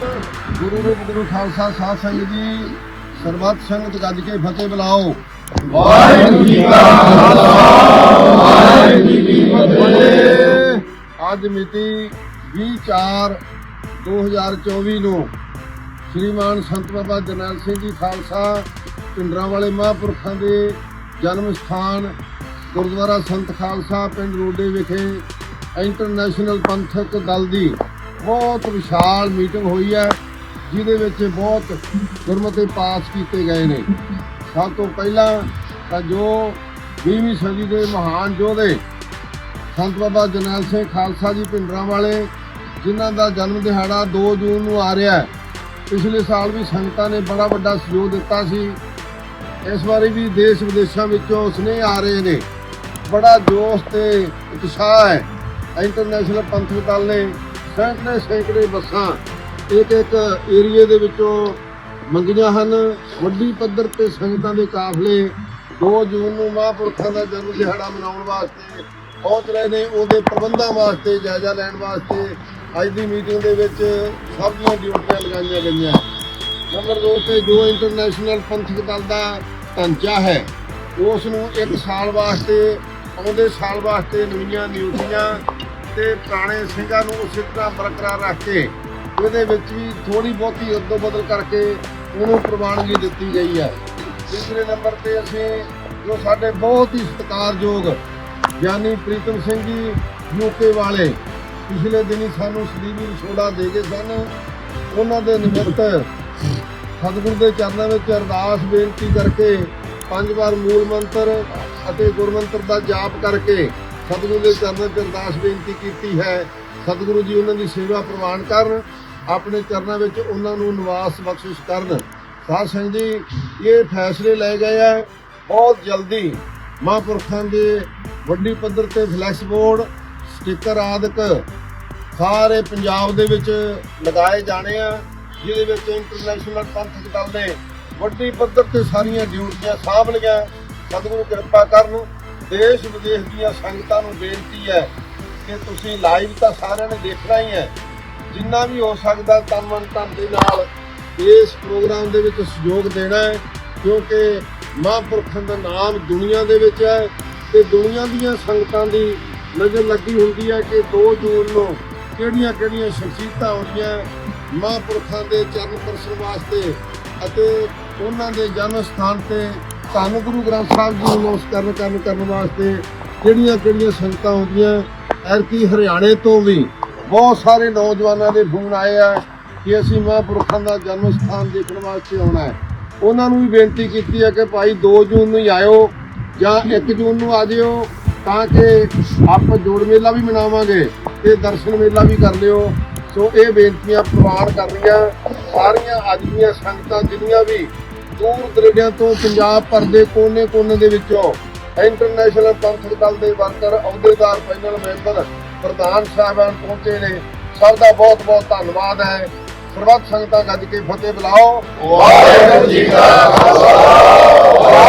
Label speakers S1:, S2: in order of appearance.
S1: ਗੁਰੂ ਰੂਪ ਗੁਰੂ ਖਾਲਸਾ ਸਾਧ ਸੰਗਤ ਜੀ ਸਰਬੱਤ ਸੰਗਤ ਗੱਜ ਕੇ ਫਤਿਹ ਬੁਲਾਓ।
S2: ਵਾਹਿਗੁਰੂ ਜੀ ਕਾ ਖਾਲਸਾ ਵਾਹਿਗੁਰੂ ਜੀ ਕੀ ਫਤਿਹ।
S1: ਅੱਜ ਮਿਤੀ 20 2024 ਨੂੰ ਸ਼੍ਰੀਮਾਨ ਸੰਤ ਬਾਬਾ ਜਰਨੈਲ ਸਿੰਘ ਜੀ ਖਾਲਸਾ ਪਿੰਡਰਾਂ ਵਾਲੇ ਮਹਾਂਪੁਰਖਾਂ ਦੇ ਜਨਮ ਸਥਾਨ ਗੁਰਦੁਆਰਾ ਸੰਤ ਖਾਲਸਾ ਪਿੰਡ ਰੋਡੇ ਵਿਖੇ ਇੰਟਰਨੈਸ਼ਨਲ ਪੰਥਕ ਦਲ ਦੀ ਬਹੁਤ ਵਿਸ਼ਾਲ ਮੀਟਿੰਗ ਹੋਈ ਹੈ, ਜਿਹਦੇ ਵਿੱਚ ਬਹੁਤ ਗੁਰਮਤੇ ਪਾਸ ਕੀਤੇ ਗਏ ਨੇ। ਸਭ ਤੋਂ ਪਹਿਲਾਂ ਤਾਂ ਜੋ 20ਵੀਂ ਸਦੀ ਦੇ ਮਹਾਨ ਯੋਧੇ ਸੰਤ ਬਾਬਾ ਜਰਨੈਲ ਸਿੰਘ ਖਾਲਸਾ ਜੀ ਪਿੰਡਰਾਂ ਵਾਲੇ, ਜਿਨ੍ਹਾਂ ਦਾ ਜਨਮ ਦਿਹਾੜਾ 2 ਜੂਨ ਨੂੰ ਆ ਰਿਹਾ ਹੈ, ਪਿਛਲੇ ਸਾਲ ਵੀ ਸੰਗਤਾਂ ਨੇ ਬੜਾ ਵੱਡਾ ਸਹਿਯੋਗ ਦਿੱਤਾ ਸੀ। ਇਸ ਵਾਰੀ ਵੀ ਦੇਸ਼ ਵਿਦੇਸ਼ਾਂ ਵਿੱਚੋਂ ਸੁਨੇਹੇ ਆ ਰਹੇ ਨੇ। ਬੜਾ ਜੋਸ਼ ਤੇ ਉਤਸ਼ਾਹ ਹੈ। ਇੰਟਰਨੈਸ਼ਨਲ ਪੰਥਕ ਦਲ ਨੇ ਸੈਂਕੜੇ ਸੈਂਕੜੇ ਬੱਸਾਂ ਇੱਕ ਇੱਕ ਏਰੀਏ ਦੇ ਵਿੱਚੋਂ ਮੰਗੀਆਂ ਹਨ। ਵੱਡੀ ਪੱਧਰ ਤੇ ਸੰਗਤਾਂ ਦੇ ਕਾਫਲੇ। 2 ਜੂਨ ਨੂੰ ਮਹਾਂਪੁਰਖਾਂ ਦਾ ਜਨਮ ਦਿਹਾੜਾ ਮਨਾਉਣ ਵਾਸਤੇ ਪਹੁੰਚ ਰਹੇ ਨੇ। ਉਹਦੇ ਪ੍ਰਬੰਧਾਂ ਵਾਸਤੇ, ਜਾਇਜ਼ਾ ਲੈਣ ਵਾਸਤੇ ਅੱਜ ਦੀ ਮੀਟਿੰਗ ਦੇ ਵਿੱਚ ਸਭ ਦੀਆਂ ਡਿਊਟੀਆਂ ਲਗਾਈਆਂ ਗਈਆਂ। ਨੰਬਰ 2 ਤੇ ਜੋ ਇੰਟਰਨੈਸ਼ਨਲ ਪੰਥਕ ਦਲ ਦਾ ਢਾਂਚਾ ਹੈ, ਉਸ ਨੂੰ ਇੱਕ ਸਾਲ ਵਾਸਤੇ, ਆਉਂਦੇ ਸਾਲ ਵਾਸਤੇ ਨਵੀਆਂ ਨਿਯੁਕਤੀਆਂ ਤੇ ਪੁਰਾਣੇ ਸਿੰਘਾਂ ਨੂੰ ਉਸੇ ਤਰ੍ਹਾਂ ਬਰਕਰਾਰ ਰੱਖ ਕੇ ਇਹਦੇ ਵਿੱਚ ਵੀ ਥੋੜੀ ਬਹੁਤੀ ਅਦੋ ਬਦਲ ਕਰਕੇ ਉਹਨੂੰ ਪ੍ਰਵਾਨਗੀ ਦਿੱਤੀ ਗਈ ਹੈ। ਤੀਸਰੇ ਨੰਬਰ ਤੇ ਅਸੀਂ ਜੋ ਸਾਡੇ ਬਹੁਤ ਹੀ ਸਤਿਕਾਰਯੋਗ ਗਿਆਨੀ ਪ੍ਰੀਤਮ ਸਿੰਘ ਜੀ ਯੂਕੇ ਵਾਲੇ ਪਿਛਲੇ ਦਿਨੀ ਸਾਨੂੰ ਸਦੀਵੀ ਵਿਛੋੜਾ ਦੇ ਗਏ ਸਨ। ਉਹਨਾਂ ਦੇ ਨਿਮਿਤ ਸਤਿਗੁਰੂ ਦੇ ਚਰਨਾਂ ਵਿੱਚ ਅਰਦਾਸ ਬੇਨਤੀ ਕਰਕੇ ਪੰਜ ਵਾਰ ਮੂਲ ਮੰਤਰ ਅਤੇ ਗੁਰਮੰਤਰ ਦਾ ਜਾਪ ਕਰਕੇ ਸਤਿਗੁਰੂ ਦੇ ਚਰਨਾਂ 'ਚ ਅਰਦਾਸ ਬੇਨਤੀ ਕੀਤੀ ਹੈ। ਸਤਿਗੁਰੂ ਜੀ ਉਹਨਾਂ ਦੀ ਸੇਵਾ ਪ੍ਰਵਾਨ ਕਰਨ, ਆਪਣੇ ਚਰਨਾਂ ਵਿੱਚ ਉਹਨਾਂ ਨੂੰ ਨਿਵਾਸ ਬਖਸ਼ਿਸ਼ ਕਰਨ। ਸਾਧ ਸੰਗਤ ਜੀ, ਇਹ ਫੈਸਲੇ ਲਏ ਗਏ ਆ। ਬਹੁਤ ਜਲਦੀ ਮਹਾਂਪੁਰਖਾਂ ਦੇ ਵੱਡੀ ਪੱਧਰ ਤੇ ਫਲੈਕਸ ਬੋਰਡ, ਸਟicker ਆਦਿਕ ਸਾਰੇ ਪੰਜਾਬ ਦੇ ਵਿੱਚ ਲਗਾਏ ਜਾਣੇ ਆ, ਜਿਹਦੇ ਵਿੱਚ ਇੰਟਰਨੈਸ਼ਨਲ ਪੰਥਕ ਦਲ ਨੇ ਵੱਡੀ ਪੱਧਰ ਤੇ ਸਾਰੀਆਂ ਡਿਊਟੀਆਂ ਸਾਂਭ ਲਈਆਂ। ਸਤਿਗੁਰੂ ਕਿਰਪਾ ਕਰਨ ਦੇਸ਼ ਵਿਦੇਸ਼ ਦੀਆਂ ਸੰਗਤਾਂ ਨੂੰ ਬੇਨਤੀ ਹੈ ਕਿ ਤੁਸੀਂ ਲਾਈਵ ਤਾਂ ਸਾਰਿਆਂ ਨੇ ਦੇਖਣਾ ਹੀ ਹੈ। ਜਿੰਨਾ ਵੀ ਹੋ ਸਕਦਾ ਤਨ ਮਨ ਧਨ ਦੇ ਨਾਲ ਇਸ ਪ੍ਰੋਗਰਾਮ ਦੇ ਵਿੱਚ ਸਹਿਯੋਗ ਦੇਣਾ ਹੈ, ਕਿਉਂਕਿ ਮਹਾਂਪੁਰਖਾਂ ਦਾ ਨਾਮ ਦੁਨੀਆ ਦੇ ਵਿੱਚ ਹੈ ਤੇ ਦੁਨੀਆ ਦੀਆਂ ਸੰਗਤਾਂ ਦੀ ਨਜ਼ਰ ਲੱਗੀ ਹੁੰਦੀ ਹੈ ਕਿ 2 ਜੂਨ ਨੂੰ ਕਿਹੜੀਆਂ ਕਿਹੜੀਆਂ ਸ਼ਖਸੀਅਤਾਂ ਆਉਂਦੀਆਂ ਮਹਾਂਪੁਰਖਾਂ ਦੇ ਚਰਨ ਦਰਸ਼ਨ ਵਾਸਤੇ ਅਤੇ ਉਹਨਾਂ ਦੇ ਜਨਮ ਸਥਾਨ ਤੇ ਧੰਨ ਗੁਰੂ ਗ੍ਰੰਥ ਸਾਹਿਬ ਜੀ ਨੂੰ ਨਮਸਕਾਰ ਕਰਨ ਕਰਨ ਵਾਸਤੇ ਕਿਹੜੀਆਂ ਕਿਹੜੀਆਂ ਸੰਗਤਾਂ ਆਉਂਦੀਆਂ ਐਰਕੀ ਹਰਿਆਣੇ ਤੋਂ ਵੀ ਬਹੁਤ ਸਾਰੇ ਨੌਜਵਾਨਾਂ ਦੇ ਫੋਨ ਆਏ ਆ ਕਿ ਅਸੀਂ ਮਹਾਂਪੁਰਖਾਂ ਦਾ ਜਨਮ ਸਥਾਨ ਦੇਖਣ ਵਾਸਤੇ ਆਉਣਾ ਹੈ। ਉਹਨਾਂ ਨੂੰ ਵੀ ਬੇਨਤੀ ਕੀਤੀ ਹੈ ਕਿ ਭਾਈ 2 ਜੂਨ ਨੂੰ ਹੀ ਆਇਓ ਜਾਂ 1 ਜੂਨ ਨੂੰ ਆ ਜਿਓ ਤਾਂ ਕਿ ਆਪਾਂ ਜੋੜ ਮੇਲਾ ਵੀ ਮਨਾਵਾਂਗੇ ਤੇ ਦਰਸ਼ਨ ਮੇਲਾ ਵੀ ਕਰ ਲਿਓ। ਸੋ ਇਹ ਬੇਨਤੀਆਂ ਪ੍ਰਵਾਨ ਕਰਨੀਆਂ ਸਾਰੀਆਂ ਅੱਜ ਦੀਆਂ ਸੰਗਤਾਂ, ਜਿੰਨੀਆਂ ਵੀ ਦੂਰ ਦਰੇਡਿਆਂ ਤੋਂ ਪੰਜਾਬ ਭਰ ਦੇ ਕੋਨੇ-ਕੋਨੇ ਦੇ ਵਿੱਚੋਂ ਇੰਟਰਨੈਸ਼ਨਲ ਪੰਥਕ ਦਲ ਦੇ ਵਰਕਰ, ਅਹੁਦੇਦਾਰ ਪੈਨਲ ਮੈਂਬਰ, ਪ੍ਰਧਾਨ ਸਾਹਿਬਾਨ ਪਹੁੰਚੇ ਨੇ। ਸਭ ਦਾ ਬਹੁਤ-ਬਹੁਤ ਧੰਨਵਾਦ ਹੈ। ਸਰਬੱਤ ਸੰਗਤਾਂ ਗੱਜ ਕੇ ਫਤਿਹ ਬੁਲਾਓ।
S2: ਵਾਹਿਗੁਰੂ ਜੀ ਕਾ ਖਾਲਸਾ।